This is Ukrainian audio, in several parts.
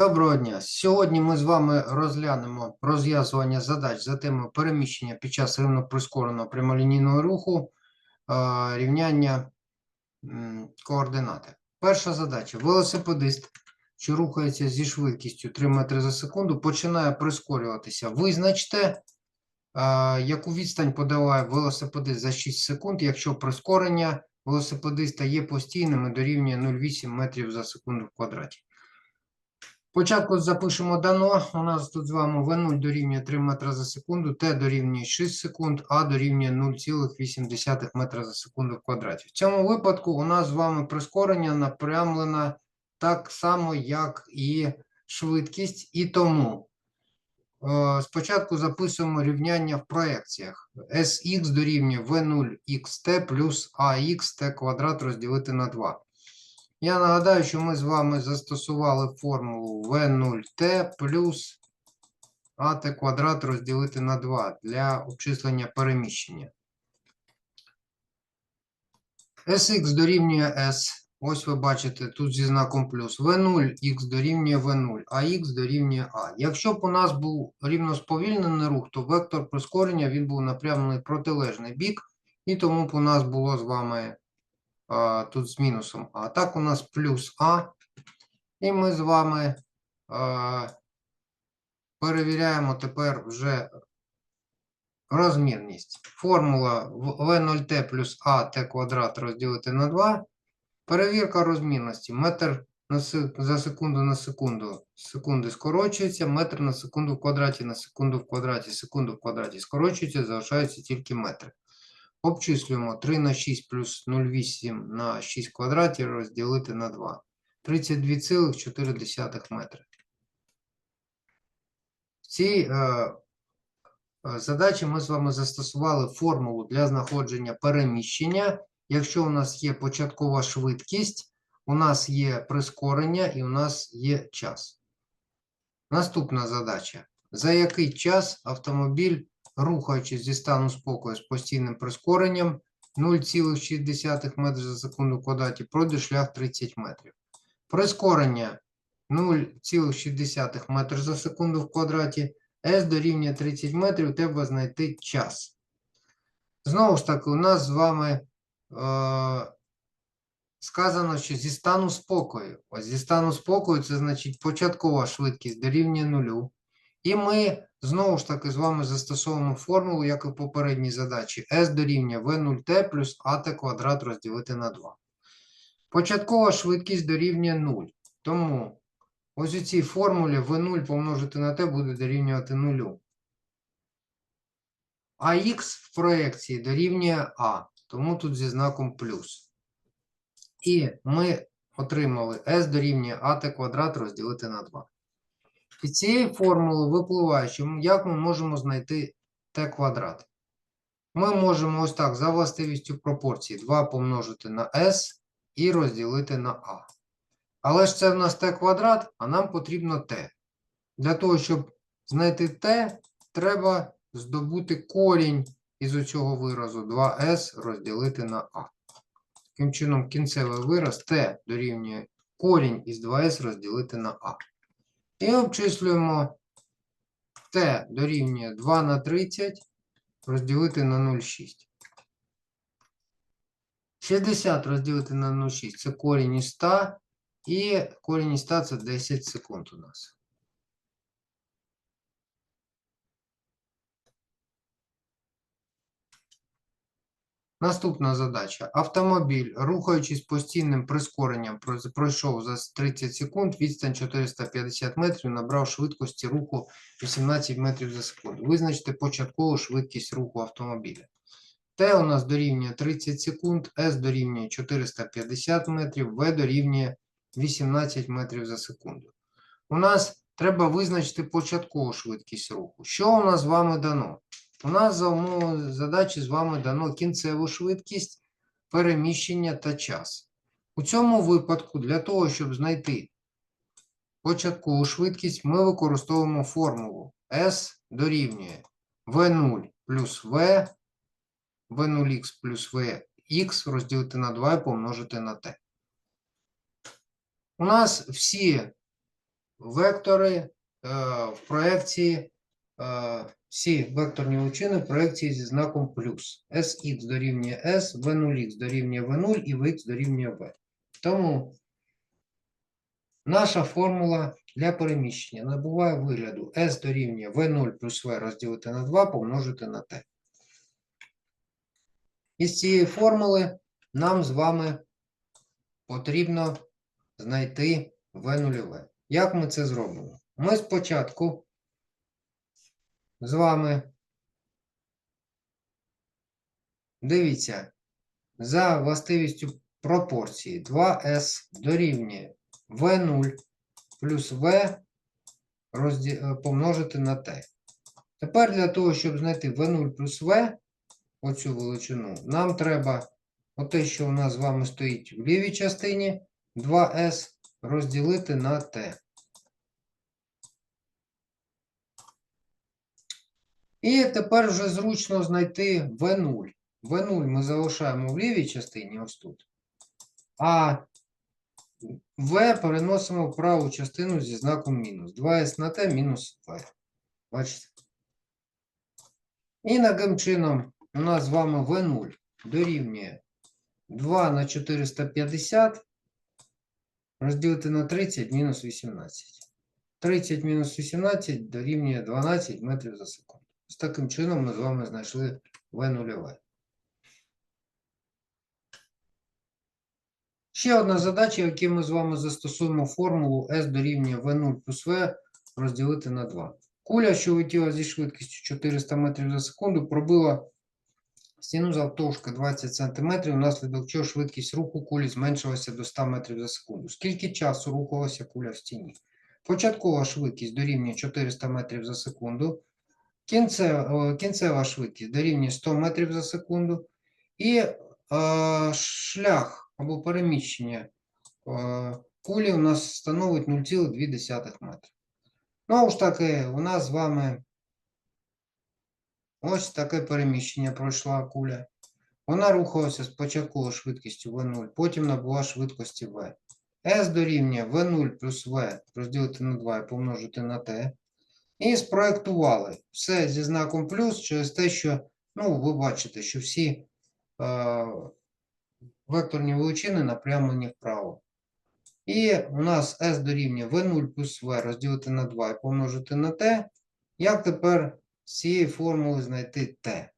Доброго дня. Сьогодні ми з вами розглянемо розв'язування задач за темою переміщення під час рівно прискореного прямолінійного руху рівняння координати. Перша задача. Велосипедист, що рухається зі швидкістю 3 метри за секунду, починає прискорюватися. Визначте, яку відстань подолає велосипедист за 6 секунд, якщо прискорення велосипедиста є постійним і дорівнює 0,8 метрів за секунду в квадраті. Спочатку запишемо дано. У нас тут з вами V0 дорівнює 3 метра за секунду, Т дорівнює 6 секунд, А дорівнює 0,8 метра за секунду в квадраті. В цьому випадку у нас з вами прискорення напрямлено так само, як і швидкість, і тому е, спочатку записуємо рівняння в проекціях. Sx дорівнює V0xt плюс AXT квадрат розділити на 2. Я нагадаю, що ми з вами застосували формулу V0t плюс at квадрат розділити на 2 для обчислення переміщення. Sx дорівнює S. Ось ви бачите тут зі знаком плюс. V0 x дорівнює V0, а x дорівнює A. Якщо б у нас був рівно сповільнений рух, то вектор прискорення він був напрямлений протилежний бік, і тому б у нас було з вами тут з мінусом А. Так у нас плюс А. І ми з вами перевіряємо тепер вже розмірність. Формула В0Т плюс АТ квадрат розділити на 2. Перевірка розмірності. Метр за секунду на секунду. Секунди скорочується, метр на секунду в квадраті на секунду в квадраті, секунду в квадраті скорочується, залишаються тільки метри. Обчислюємо 3 на 6 плюс 0,8 на 6 квадратів розділити на 2. 32,4 метри. В цій е, е, задачі ми з вами застосували формулу для знаходження переміщення. Якщо у нас є початкова швидкість, у нас є прискорення і у нас є час. Наступна задача. За який час автомобіль рухаючись зі стану спокою з постійним прискоренням 0,6 метрів за секунду квадраті, пройде шлях 30 метрів. Прискорення 0,6 метрів за секунду в квадраті, S дорівнює 30 метрів, треба знайти час. Знову ж таки, у нас з вами е, сказано, що зі стану спокою. Ось зі стану спокою це значить початкова швидкість дорівнює нулю. І ми знову ж таки з вами застосовуємо формулу, як і в попередній задачі. S дорівнює V0t плюс AT квадрат розділити на 2. Початкова швидкість дорівнює 0. Тому ось у цій формулі V0 помножити на t буде дорівнювати 0. А х в проекції дорівнює А, тому тут зі знаком плюс. І ми отримали S дорівнює AT квадрат розділити на 2. Із цієї формули випливає, як ми можемо знайти t квадрат. Ми можемо ось так за властивістю пропорції 2 помножити на s і розділити на a. Але ж це в нас t квадрат, а нам потрібно t. Для того, щоб знайти t, треба здобути корінь із цього виразу 2s розділити на a. Таким чином, кінцевий вираз t дорівнює корінь із 2s розділити на a. І обчислюємо t дорівнює 2 на 30 розділити на 0,6. 60 розділити на 0,6 це корінь із 100, і корінь із 100 це 10 секунд у нас. Наступна задача. Автомобіль, рухаючись постійним прискоренням, пройшов за 30 секунд, відстань 450 метрів, набрав швидкості руху 18 метрів за секунду. Визначте початкову швидкість руху автомобіля. Т у нас дорівнює 30 секунд, С дорівнює 450 метрів, В дорівнює 18 метрів за секунду. У нас треба визначити початкову швидкість руху. Що у нас з вами дано? У нас за умовою задачі з вами дано кінцеву швидкість, переміщення та час. У цьому випадку, для того, щоб знайти початкову швидкість, ми використовуємо формулу S дорівнює V0 плюс V, V0x плюс Vx розділити на 2 і помножити на t. У нас всі вектори е, в проекції, е, всі векторні величини проекції зі знаком плюс. Sx дорівнює S, V0x дорівнює V0 і Vx дорівнює V. Тому наша формула для переміщення набуває вигляду S дорівнює V0 плюс V розділити на 2 помножити на T. Із цієї формули нам з вами потрібно знайти V0. Як ми це зробимо? Ми спочатку з вами дивіться, за властивістю пропорції 2S дорівнює V0 плюс розді... е, помножити на T. Тепер для того, щоб знайти V0 плюс V, оцю величину, нам треба оте, що у нас з вами стоїть в лівій частині, 2S розділити на T. І тепер вже зручно знайти V0. V0 ми залишаємо в лівій частині ось тут. А V переносимо в праву частину зі знаком мінус. 2S на T мінус V. Бачите? І таким чином у нас з вами V0 дорівнює 2 на 450 розділити на 30 мінус 18. 30 мінус 18 дорівнює 12 метрів за секунду. З таким чином ми з вами знайшли V0. Ще одна задача, в якій ми з вами застосуємо формулу S дорівнює V0 плюс V розділити на 2. Куля, що летіла зі швидкістю 400 метрів за секунду, пробила стіну завтовшки 20 см, внаслідок чого швидкість руху кулі зменшилася до 100 метрів за секунду. Скільки часу рухалася куля в стіні? Початкова швидкість дорівнює 400 метрів за секунду. Кінцева, кінцева швидкість дорівнює 100 метрів за секунду. І е, шлях або переміщення е, кулі у нас становить 0,2 метра. Ну, ж таки, у нас з вами ось таке переміщення пройшла куля. Вона рухалася спочатку швидкістю V0, потім набула швидкості V. S дорівнює V0 плюс V розділити на 2 і помножити на T. І спроектували все зі знаком плюс через те, що, ну, ви бачите, що всі е, векторні величини напрямлені вправо. І у нас S дорівнює V0 плюс V розділити на 2 і помножити на T. Як тепер з цієї формули знайти T?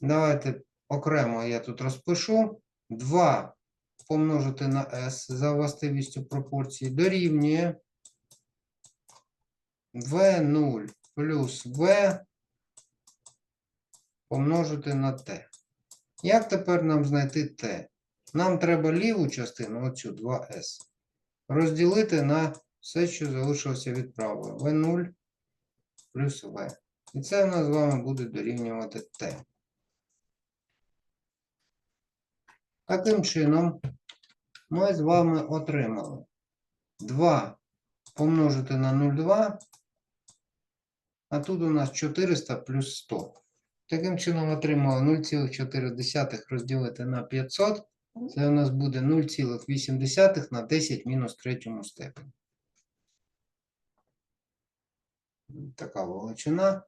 Давайте окремо я тут розпишу. 2 помножити на S за властивістю пропорції дорівнює V0 плюс V помножити на T. Як тепер нам знайти T? Нам треба ліву частину, оцю 2S, розділити на все, що залишилося від правої. V0 плюс V. І це в нас з вами буде дорівнювати T. Таким чином, ми з вами отримали 2 помножити на 0,2, а тут у нас 400 плюс 100. Таким чином отримали 0,4 розділити на 500. Це у нас буде 0,8 на 10 мінус третьому степені. Така величина.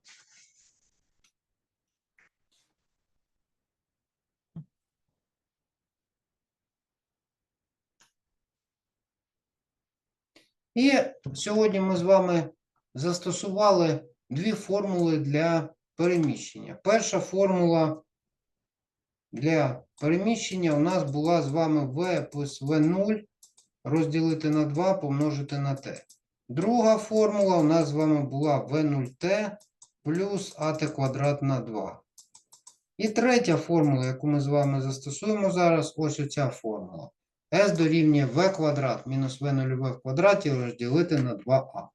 І сьогодні ми з вами застосували дві формули для переміщення. Перша формула для переміщення у нас була з вами v плюс v0 розділити на 2 помножити на t. Друга формула у нас з вами була v0t плюс at квадрат на 2. І третя формула, яку ми з вами застосуємо зараз, ось оця формула. S дорівнює v квадрат мінус v0 в квадраті розділити на 2а.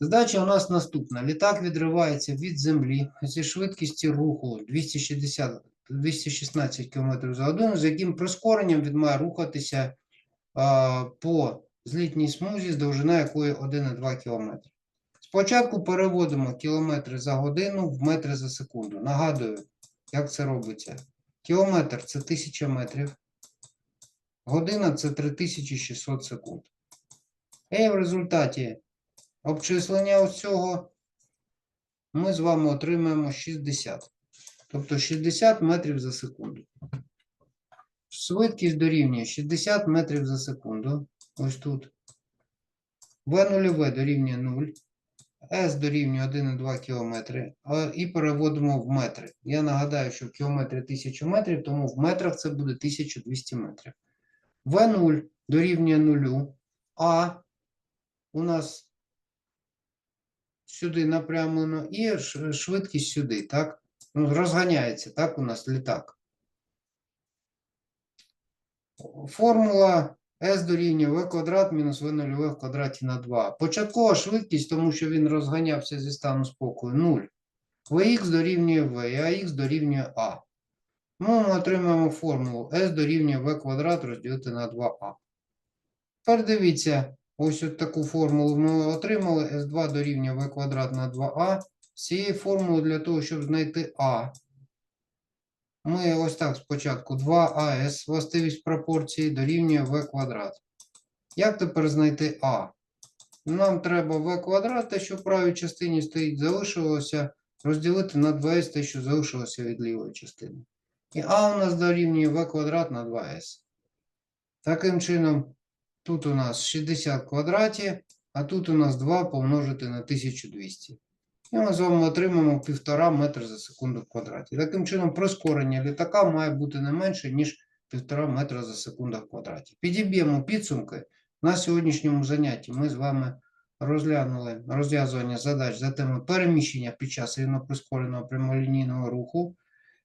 Задача у нас наступна. Літак відривається від землі зі швидкістю руху 260, 216 км за годину, з яким прискоренням він має рухатися а, по злітній смузі, з довжина якої 1,2 км. Спочатку переводимо кілометри за годину в метри за секунду. Нагадую, як це робиться. Кілометр це 1000 метрів. Година це 3600 секунд. І в результаті обчислення ось цього ми з вами отримаємо 60. Тобто 60 метрів за секунду. Швидкість дорівнює 60 метрів за секунду. Ось тут. В0 дорівнює 0. С дорівнює 1,2 км. І переводимо в метри. Я нагадаю, що в кілометрі 1000 метрів, тому в метрах це буде 1200 метрів. В0 дорівнює 0. А у нас сюди напрямлено і швидкість сюди, так? Ну, розганяється, так, у нас літак. Формула S дорівнює v квадрат мінус v 0 в квадраті на 2. Початкова швидкість, тому що він розганявся зі стану спокою 0. Vx дорівнює v, а x дорівнює a. Ну, ми отримаємо формулу S дорівнює v квадрат розділити на 2a. Тепер дивіться, ось от таку формулу ми отримали. S2 дорівнює v квадрат на 2a. З цієї формули для того, щоб знайти a, ми ось так спочатку 2АС властивість пропорції дорівнює v квадрат. Як тепер знайти А? Нам треба v квадрат, те, що в правій частині стоїть, залишилося розділити на 2s, те, що залишилося від лівої частини. І А у нас дорівнює v квадрат на 2s. Таким чином, тут у нас 60 в квадраті, а тут у нас 2 помножити на 1200. І ми з вами отримаємо 1,5 метр за секунду в квадраті. Таким чином, прискорення літака має бути не менше, ніж 1,5 метра за секунду в квадраті. Підіб'ємо підсумки. На сьогоднішньому занятті ми з вами розглянули розв'язування задач за теми переміщення під час рівноприскореного прямолінійного руху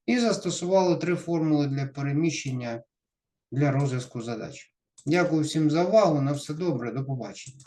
і застосували три формули для переміщення для розв'язку задач. Дякую всім за увагу. На все добре. До побачення.